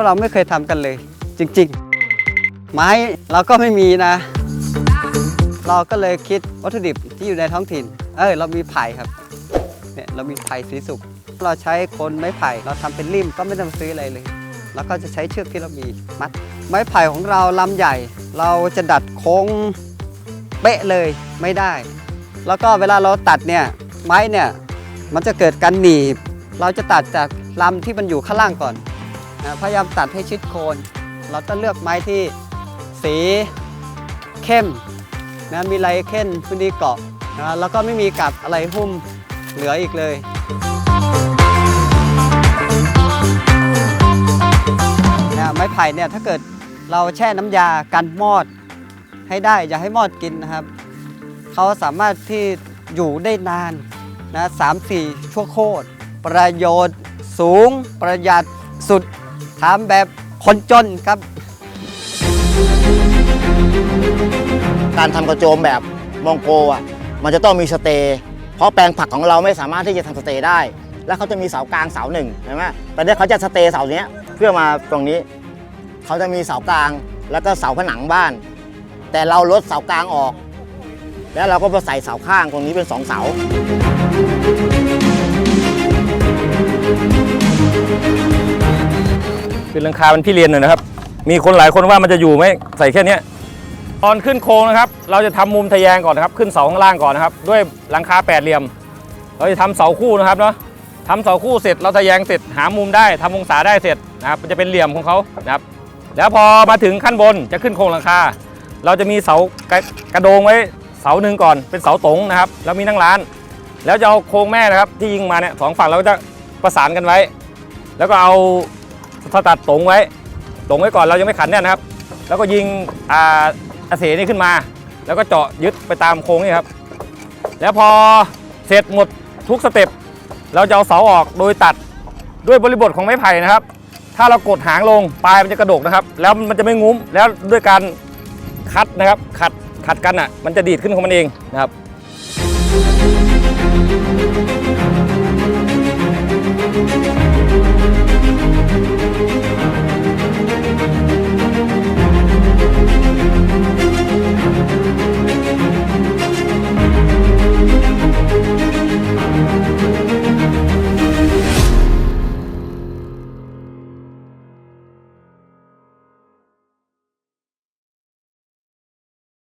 วกเราไม่เคยทำกันเลย จริงๆ ไม้เราก็ไม่มีนะ เราก็เลยคิดวัตถุดิบที่อยู่ในท้องถิ่น เออเรามีไผ่ครับเนี่ยเรามีไผ่สีสุก เราใช้คนไม้ไผ่เราทำเป็นริมก็ไม่ต้องซื้ออะไรเลยแล้วก็จะใช้เชือกที่เรามีมัด ไม้ไผ่ของเราลำใหญ่ เราจะดัดโค้งเป๊ะเลยไม่ได้ แล้วก็เวลาเราตัดเนี่ยไม้เนี่ยมันจะเกิดการหนีบ เราจะตัดจากลำที่มันอยู่ข้างล่างก่อน นะพยายามตัดให้ชิดโคน เราต้องเลือกไม้ที่สีเข้มนะมีลายเข้นพื้นที่เกาะนะแล้วก็ไม่มีกับอะไรหุ้มเหลืออีกเลยนะไม้ไผ่เนี่ยถ้าเกิดเราแช่น้ำยากันมอดให้ได้อย่าให้มอดกินนะครับเขาสามารถที่อยู่ได้นานนะสามสี่ชั่วโคตรประโยชน์สูงประหยัดสุด ถามแบบคนจนครับ การทำกระโจมแบบมองโกอะมันจะต้องมีสเตย์เพราะแปลงผักของเราไม่สามารถที่จะทำสเตย์ได้ แล้วเขาจะมีเสากลางเสาหนึ่งใช่ไหมแตอนนี้เขาจะสเตย์เสาเนี้ยเพื่อมาตรงนี้ เขาจะมีเสากลางแล้วก็เสาผนังบ้าน แต่เราลดเสากลางออก แล้วเราก็มาใส่เสาข้างตรงนี้เป็นสองเสา คือหลังคาเป็นพี่เรียนหน่อยนะครับ มีคนหลายคนว่ามันจะอยู่ไหมใส่แค่นี้ตอนขึ้นโครงนะครับ เราจะทำมุมทะแยงก่อนนะครับ ขึ้นเสาข้างล่างก่อนนะครับ ด้วยหลังคาแปดเหลี่ยม เราจะทำเสาคู่นะครับเนาะทำเสาคู่เสร็จเราทะแยงเสร็จหามุมได้ทำองศาได้เสร็จนะครับจะเป็นเหลี่ยมของเขานะครับ แล้วพอมาถึงขั้นบนจะขึ้นโครงหลังคา เราจะมีเสากระกระโดงไว้เสาหนึ่งก่อนเป็นเสาตรงนะครับ แล้วมีนั่งร้าน แล้วจะเอาโครงแม่นะครับที่ยิงมาเนี่ยสองฝั่งเราก็จะประสานกันไว้ แล้วก็เอา สตัดตรงไว้ตรงไว้ก่อนเรายังไม่ขันเนี่ยนะครับ แล้วก็ยิงอ่าอาเสนี่ขึ้นมา แล้วก็เจาะยึดไปตามโค้งนี่ครับ แล้วพอเสร็จหมดทุกสเต็ปเราจะเอาเสาออกโดยตัดด้วยบริบทของไม้ไผ่นะครับ ถ้าเรากดหางลงปลายมันจะกระดกนะครับ แล้วมันจะไม่งุ้มแล้วด้วยการคัดนะครับ ขัดขัดกันอะมันจะดีดขึ้นของมันเองนะครับ